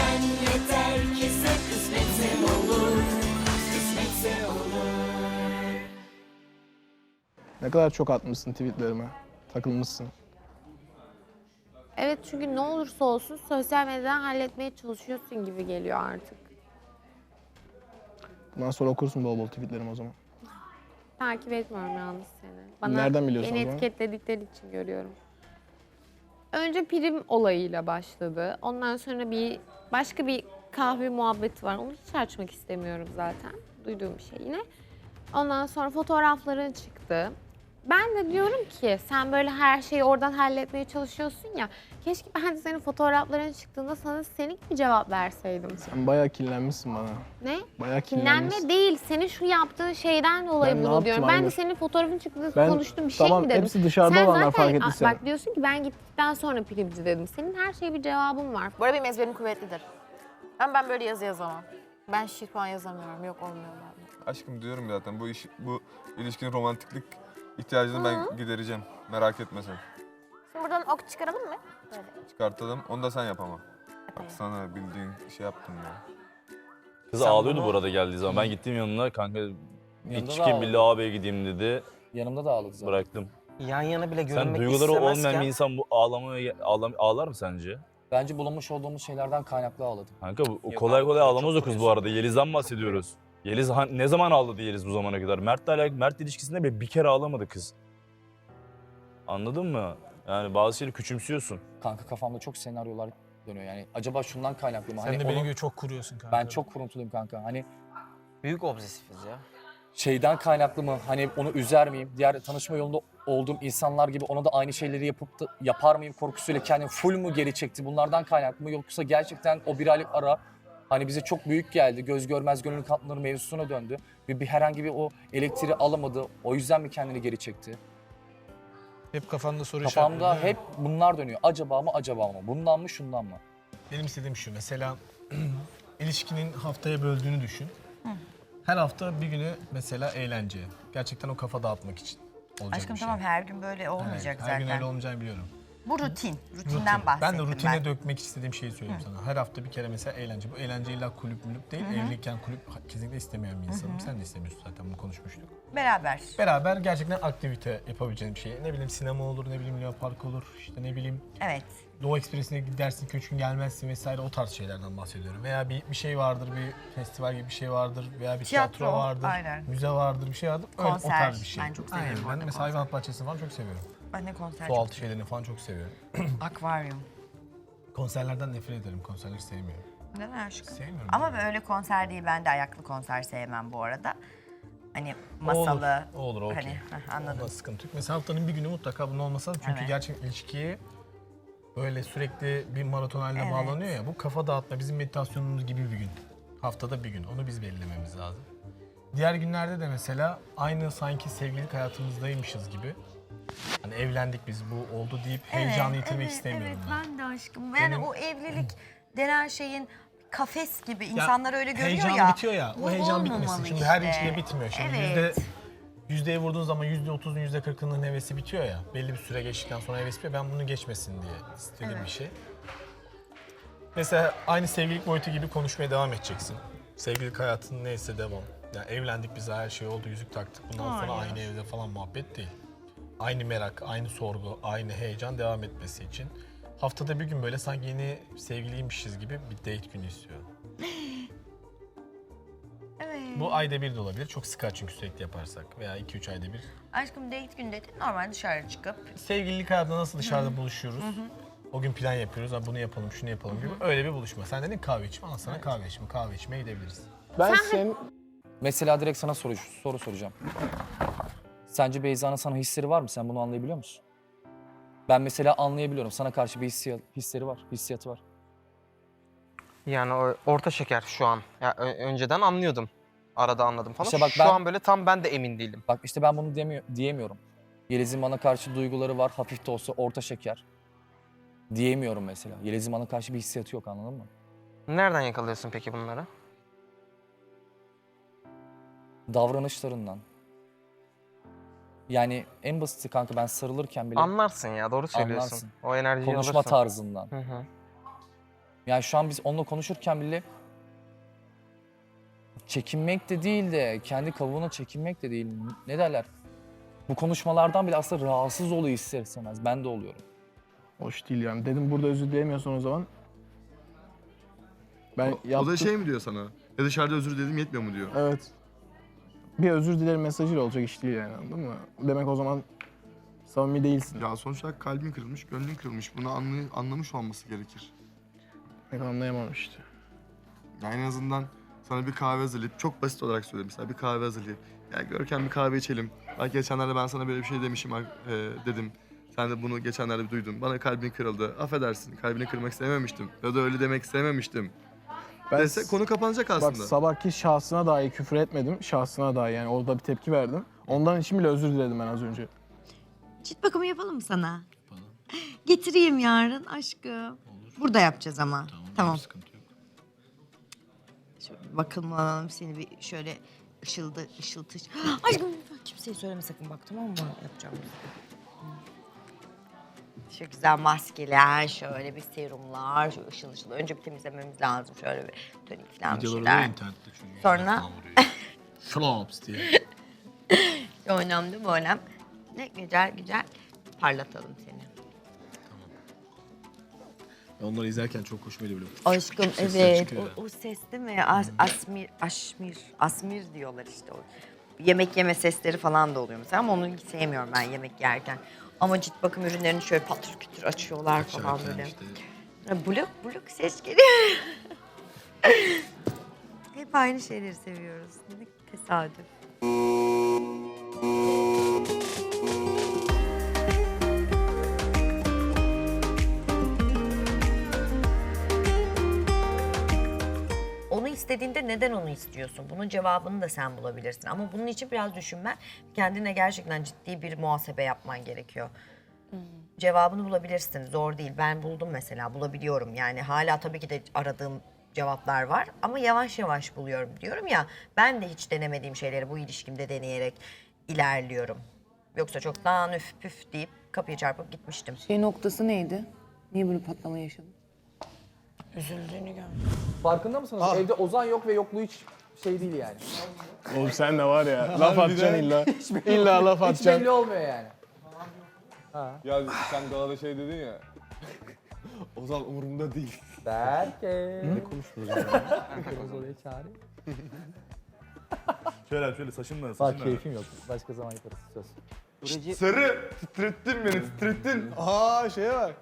Sen yeter ki sen kısmetse olur Kısmetse olur Ne kadar çok atmışsın tweetlerime. Takılmışsın. Evet çünkü ne olursa olsun sosyal medyadan halletmeye çalışıyorsun gibi geliyor artık. Bundan sonra okursun bol bol tweetlerimi o zaman. Takip etmiyorum yalnız seni. Bana Nereden biliyorsun beni o zaman? etiketledikleri için görüyorum. Önce prim olayıyla başladı. Ondan sonra bir başka bir kahve muhabbeti var. Onu hiç açmak istemiyorum zaten. Duyduğum bir şey yine. Ondan sonra fotoğrafların çıktı. Ben de diyorum ki sen böyle her şeyi oradan halletmeye çalışıyorsun ya. Keşke ben de senin fotoğrafların çıktığında sana senin bir cevap verseydim. Sen bayağı kinlenmişsin bana. Ne? Bayağı kinlenmişsin. Kinlenme değil. Senin şu yaptığın şeyden dolayı Ben ne bunu yaptım diyorum. Ben de Aynur? senin fotoğrafın çıktığında Ben- konuştuğum bir şey tamam, mi dedim? hepsi dışarıda Sen olanlar zaten, fark ettiysen. Bak diyorsun ki ben gittikten sonra primci dedim. Senin her şeye bir cevabın var. Bu arada benim ezberim kuvvetlidir. Ama ben böyle yazı yazamam. Ben şiir falan yazamıyorum. Yok olmuyor bende. Aşkım diyorum ya zaten bu iş bu ilişkinin romantiklik ihtiyacını ben gidereceğim. Merak etme sen. Şimdi buradan ok çıkaralım mı? Böyle. Çıkartalım. Onu da sen yap ama. Bak sana bildiğin şey yaptım ya. Kız Sen ağlıyordu bunu- bu arada geldiği zaman. Ben gittim yanına kanka bir da çıkayım ağladı. bir lavaboya gideyim dedi. Yanımda da ağladı zaten. Bıraktım. Yan yana bile Sen görünmek duyguları olmayan istemezken bir insan bu ağlamaya ağlam, ağlar mı sence? Bence bulunmuş olduğumuz şeylerden kaynaklı ağladı. Kanka bu, kolay kolay ağlamaz o kız bu arada. Yeliz'den bahsediyoruz. Yeliz han- ne zaman ağladı Yeliz bu zamana kadar? Mert'le alakalı Mert ilişkisinde bile bir kere ağlamadı kız. Anladın mı? Yani bazı şeyleri küçümsüyorsun. Kanka kafamda çok senaryolar dönüyor yani. Acaba şundan kaynaklı mı? Sen Hani de beni onu- göre çok kuruyorsun kanka. ben çok kuruntuluyum kanka. Hani büyük obsesifiz ya. şeyden kaynaklı mı? Hani onu üzer miyim? Diğer tanışma yolunda olduğum insanlar gibi ona da aynı şeyleri yapıp da yapar mıyım korkusuyla kendimi full mu geri çekti? Bunlardan kaynaklı mı? Yoksa gerçekten o bir aylık ara hani bize çok büyük geldi. Göz görmez gönül katlanır mevzusuna döndü. Ve bir herhangi bir o elektriği alamadı. O yüzden mi kendini geri çekti? Hep kafanda soru Kafamda işaretleri, hep mi? bunlar dönüyor. Acaba mı acaba mı? Bundan mı şundan mı? Benim istediğim şu mesela ilişkinin haftaya böldüğünü düşün. Her hafta bir günü mesela eğlence. Gerçekten o kafa dağıtmak için olacak Aşkım bir şey. tamam her gün böyle Evet, olmayacak her zaten. gün öyle olmayacağını biliyorum. Bu rutin. Rutin. Rutinden bahsettim Ben de rutine dökmek istediğim şeyi söyleyeyim sana. Her hafta bir kere mesela eğlence. Bu eğlence illa kulüp mülüp değil. Evliyken kulüp kesinlikle istemeyen bir insanım. Sen de istemiyorsun zaten bunu konuşmuştuk. Beraber. Beraber gerçekten aktivite yapabileceğim bir şey. Ne bileyim sinema olur, ne bileyim Luna Park olur, işte ne bileyim Evet. Doğu Ekspresi'ne gidersin, gün gelmezsin vesaire o tarz şeylerden bahsediyorum. Veya bir, bir şey vardır, bir festival gibi bir şey vardır veya bir tiyatro, Tiyatro, vardır, aynen. müze vardır, bir şey vardır. Öyle, o Konser. tarz bir şey. Ben çok severim Aynen. Ben mesela konser. hayvanat bahçesini falan çok seviyorum. Ben de konser Su çok altı şeylerini falan çok seviyorum. Akvaryum. Konserlerden nefret ederim, konserleri sevmiyorum. Neden aşkım? Sevmiyorum. Ama böyle konser değil. Ben de ayaklı konser sevmem bu arada. Hani masalı. O olur, o olur okey. Hani heh, anladım. Onda sıkıntı yok. Mesela haftanın bir günü mutlaka bunun olmasa çünkü Evet. gerçek ilişkiye böyle sürekli bir maraton haline Evet. bağlanıyor ya. Bu kafa dağıtma bizim meditasyonumuz gibi bir gün. Haftada bir gün. Onu biz belirlememiz lazım. Diğer günlerde de mesela aynı sanki sevgililik hayatımızdaymışız gibi. Hani evlendik biz bu oldu deyip heyecanı yitirmek evet, istemiyorum evet, ben. de aşkım. Yani Benim- o evlilik denen şeyin kafes gibi insanlar öyle görüyor heyecan ya. bitiyor ya. Bu O heyecan bitmesin. olmamalı Şimdi her işte. ilişkide bitmiyor. Şimdi Evet. yüzde yüzdeye vurduğun zaman yüzde otuzun yüzde kırkının hevesi bitiyor ya. Belli bir süre geçtikten sonra heves bitiyor. Ben bunu geçmesin diye istediğim bir şey. Mesela aynı sevgililik boyutu gibi konuşmaya devam edeceksin. Sevgililik hayatın neyse devam. Yani evlendik biz her şey oldu, yüzük taktık. Bundan sonra Hayır. aynı evde falan muhabbet değil. Aynı merak, aynı sorgu, aynı heyecan devam etmesi için. Haftada bir gün böyle sanki yeni sevgiliymişiz gibi bir date günü istiyorum. Evet. Bu ayda bir de olabilir. Çok sıkar çünkü sürekli yaparsak. Veya 2-3 ayda bir. Aşkım date günü dedin normal dışarı çıkıp Sevgililik hayatında nasıl dışarıda buluşuyoruz? O gün plan yapıyoruz. Ha bunu yapalım, şunu yapalım gibi. Öyle bir buluşma. Sen dedin kahve içme. Al sana kahve içme. Kahve içmeye gidebiliriz. Ben sen Mesela direkt sana soru, soru soracağım. Sence Beyza'nın sana hisleri var mı? Sen bunu anlayabiliyor musun? Ben mesela anlayabiliyorum. Sana karşı bir hissiyat, hisleri var, hissiyatı var. Yani o orta şeker şu an. Ya ö- önceden anlıyordum. Arada anladım falan. İşte bak şu ben- an böyle tam ben de emin değilim. Bak işte ben bunu demiyor, diyemiyorum. Yeliz'in bana karşı duyguları var, hafif de olsa orta şeker. Diyemiyorum mesela. Yeliz'in bana karşı bir hissiyatı yok anladın mı? Nereden yakalıyorsun peki bunları? Davranışlarından. Yani en basiti kanka ben sarılırken bile Anlarsın ya doğru söylüyorsun. Anlarsın. O enerjiyi konuşma alırsın. tarzından. Hı hı. Yani şu an biz onunla konuşurken bile çekinmek de değil de kendi kabuğuna çekinmek de değil. Ne derler? Bu konuşmalardan bile aslında rahatsız oluyor ister istemez. Ben de oluyorum. Hoş değil yani. Dedim burada özür dilemiyorsun o zaman. Ben O, o yaptım. da şey mi diyor sana? Ya dışarıda özür diledim yetmiyor mu diyor. Evet. Bir özür dilerim mesajıyla olacak iş değil yani anladın mı? Demek o zaman samimi değilsin. Ya sonuç olarak kalbin kırılmış, gönlün kırılmış. Bunu anlay- anlamış olması gerekir. Pek anlayamam işte. Yani en azından sana bir kahve hazırlayıp, çok basit olarak söyleyeyim mesela bir kahve hazırlayıp, ya Görkem bir kahve içelim. Belki geçenlerde ben sana böyle bir şey demişim e, dedim. Sen de bunu geçenlerde duydun. Bana kalbin kırıldı. Affedersin, kalbini kırmak istememiştim. Ya da öyle demek istememiştim. Ben Dese konu kapanacak Bak aslında. sabahki şahsına dahi küfür etmedim. Şahsına dahi yani orada bir tepki verdim. Ondan için bile özür diledim ben az önce. Cilt bakımı yapalım mı sana? Getireyim yarın aşkım. Burada yapacağız ama. Tamam. Şöyle bir bakılma alalım seni bir şöyle ışıldı, ışıltış. Aşkım kimseye söyleme sakın bak tamam mı? Yapacağım. Şu güzel maskeler, şöyle bir serumlar, şu ışıl ışıl. Önce bir temizlememiz lazım. Şöyle bir tonik falan bir şeyler. internette çünkü. Sonra- Flops diye. Önemli bu önem. Ne güzel güzel parlatalım seni. Onları izlerken çok hoşuma gidiyor böyle. Aşkım Sesler evet çıkıyor o, o ses değil mi? As, asmir, aşmir, asmir diyorlar işte o. Yemek yeme sesleri falan da oluyor mesela ama onu sevmiyorum ben yemek yerken. Ama cilt bakım ürünlerini şöyle patır kütür açıyorlar falan böyle. Ha, Blok blok ses geliyor. Hep aynı şeyleri seviyoruz. Ne tesadüf. İstediğinde neden onu istiyorsun? Bunun cevabını da sen bulabilirsin. Ama bunun için biraz düşünmen, kendine gerçekten ciddi bir muhasebe yapman gerekiyor. Cevabını bulabilirsin. Zor değil. Ben buldum mesela, bulabiliyorum. Yani hala tabii ki de aradığım cevaplar var ama yavaş yavaş buluyorum diyorum ya. Ben de hiç denemediğim şeyleri bu ilişkimde deneyerek ilerliyorum. Yoksa çoktan üf püf deyip kapıyı çarpıp gitmiştim. Şey noktası neydi? Niye böyle patlama yaşadın? Farkında mısınız? Evde Ozan yok ve yokluğu hiç şey değil yani. Oğlum sen de var ya laf atacaksın illa. illa laf Hiç atacaksın. belli olmuyor yani. Ya sen galada şey dedin ya. o zaman umurumda değil. Berke. Ne konuştunuz Şöyle şöyle saçınla Bak saçınla. keyfim yok. Başka zaman yaparız söz. Sarı, titrettin beni, titrettin. Aa şeye bak.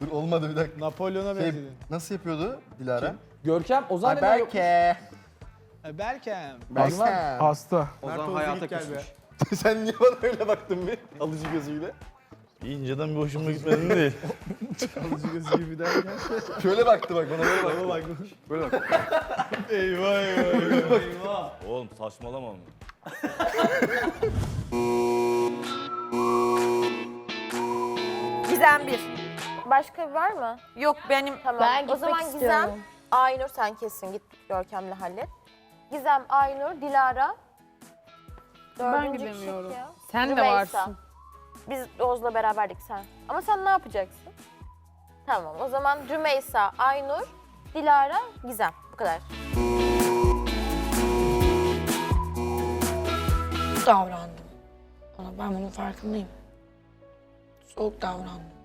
Dur olmadı bir dakika. Napolyon'a Şey, benzedin. nasıl yapıyordu Dilara? Görkem Ozan neden yok? Berkem. Hasta. hasta. Ozan hayata küsmüş. Sen niye bana öyle baktın bir? Alıcı gözüyle. İnceden bir hoşuma gitmedi değil. Alıcı gözü gibi derken. Şöyle baktı bak bana böyle baktı. bak. Böyle bak. eyvah eyvah eyvah. Oğlum saçmalama mı? Gizem bir. Başka var mı? Yok benim. Tamam. Ben o gitmek zaman Gizem, istiyorum. Aynur sen kesin git Görkem'le hallet. Gizem, Aynur, Dilara. Dördüncü gidemiyorum. kişi ya. Sen de Rümeysa. varsın. Biz Oğuz'la beraberdik sen. Ama sen ne yapacaksın? Tamam o zaman Rümeysa, Aynur, Dilara, Gizem. Bu kadar. davrandım. Ona ben bunun farkındayım. Soğuk davrandım.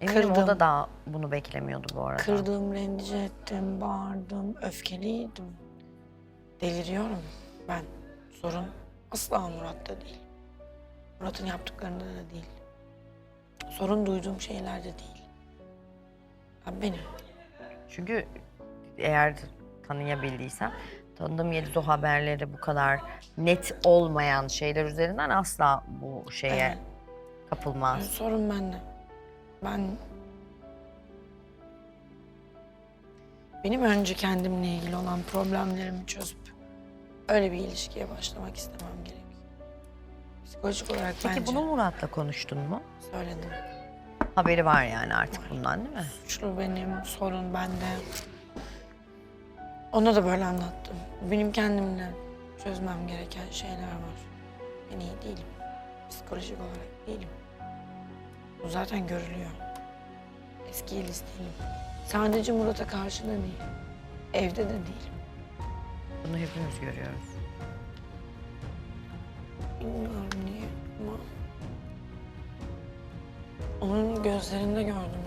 Eminim o Kırdım. da daha bunu beklemiyordu bu arada. Kırdım, rencide ettim, bağırdım, öfkeliydim. Deliriyorum ben. Sorun asla Murat'ta değil. Murat'ın yaptıklarında da değil. Sorun duyduğum şeylerde değil. Ben benim. Çünkü eğer tanıyabildiysem tanıdığım Yeliz o haberleri bu kadar net olmayan şeyler üzerinden asla bu şeye Evet. Kapılmaz. sorun bende. Ben... Benim önce kendimle ilgili olan problemlerimi çözüp öyle bir ilişkiye başlamak istemem gerekiyor. Psikolojik olarak Peki bence bunu Murat'la konuştun mu? söyledim. Haberi var yani artık bundan değil mi? Suçlu benim, sorun bende. Ona da böyle anlattım. Benim kendimle çözmem gereken şeyler var. Ben iyi değilim. Psikolojik olarak değilim. Bu zaten görülüyor. Eski Yeliz değilim. Sadece Murat'a karşı da değil. Evde de değilim. Bunu hepimiz görüyoruz. Bilmiyorum niye ama... Onun gözlerinde gördüm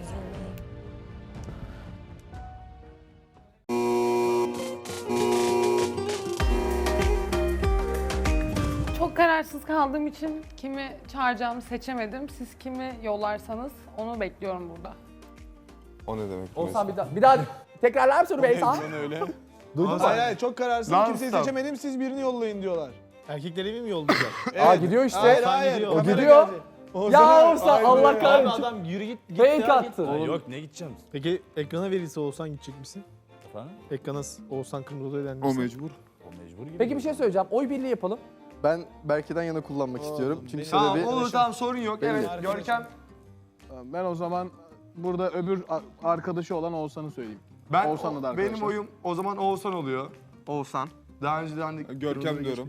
kararsız kaldığım için kimi çağıracağımı seçemedim. Siz kimi yollarsanız onu bekliyorum burada. O ne demek? Olsan bir daha, bir daha tekrarlar mısın Rümeysa? öyle. Duydun Hayır hayır çok kararsız. Lan Kimseyi stop. seçemedim siz birini yollayın diyorlar. Erkekleri mi yollayacak? Aa gidiyor işte. Hayır hayır. O kamera gidiyor. geldi. Ya Oğuzhan, Allah abi kahretsin. Adam yürü git. git Fake ya, attı. Ya yok ne gideceğim? Peki ekrana verilse Oğuzhan gidecek misin? Efendim? Ekrana Oğuzhan Kırmızı O mecbur. O mecbur gibi. Peki bir şey söyleyeceğim. Oy birliği yapalım. Ben Berke'den yana kullanmak istiyorum. Çünkü benim- sebebi... Tamam, olur, tamam sorun yok. Evet, Görkem. Tamam, Ben o zaman burada öbür a- arkadaşı olan Oğuzhan'ı söyleyeyim. Ben, Oğuzhan'la da arkadaşlar. benim oyum o zaman Oğuzhan oluyor. Oğuzhan. Daha önceden de Görkem diyorum.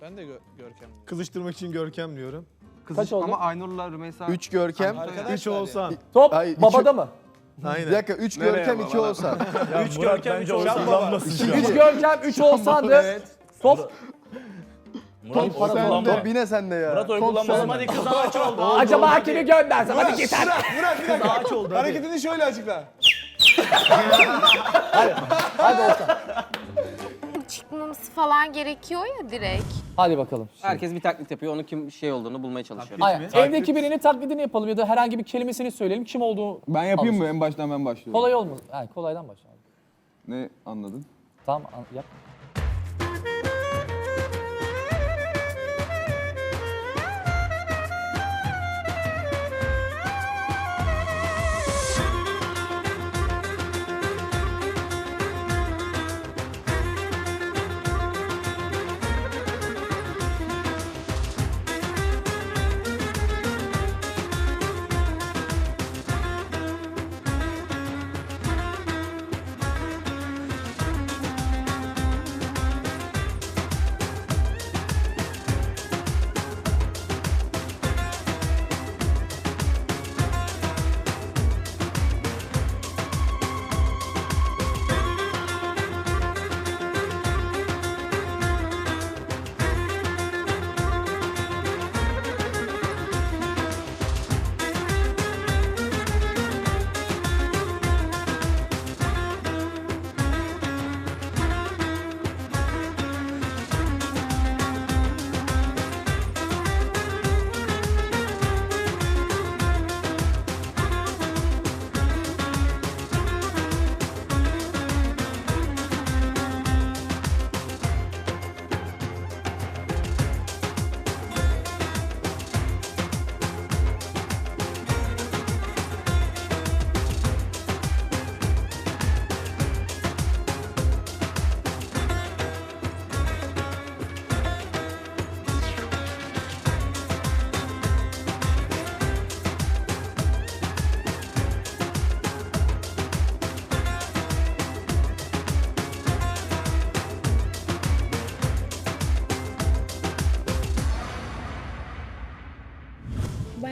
Ben de gö Görkem Kızıştırmak için Görkem diyorum. Kaç oldu? Ama Aynur'la Rümeysa... 3 Görkem. 3 Oğuzhan. Top Ay, iki- babada mı? Bir Aynen. dakika 3 Görkem 2 Oğuzhan. Üç Murat bence oysuzlanmasın şu an. 3 Görkem, 3 Oğuzhan'dı. Top. Murat Top sen, top yine sende ya. Murat sen. Hadi kız Acaba hakemi göndersem hadi git hadi. Murat bir dakika. Hareketini şöyle açıkla. Hadi Oğuzhan. Çıkmaması falan gerekiyor ya direkt. Hadi bakalım. Herkes bir taklit yapıyor. Onun kim şey olduğunu bulmaya çalışıyor. Aynen. Evdeki birinin taklidini yapalım ya da herhangi bir kelimesini söyleyelim. Kim olduğu Ben yapayım mı? En baştan ben başlıyorum. kolay olmaz. Yani kolaydan başlayalım. Ne anladın? Tamam an- yap.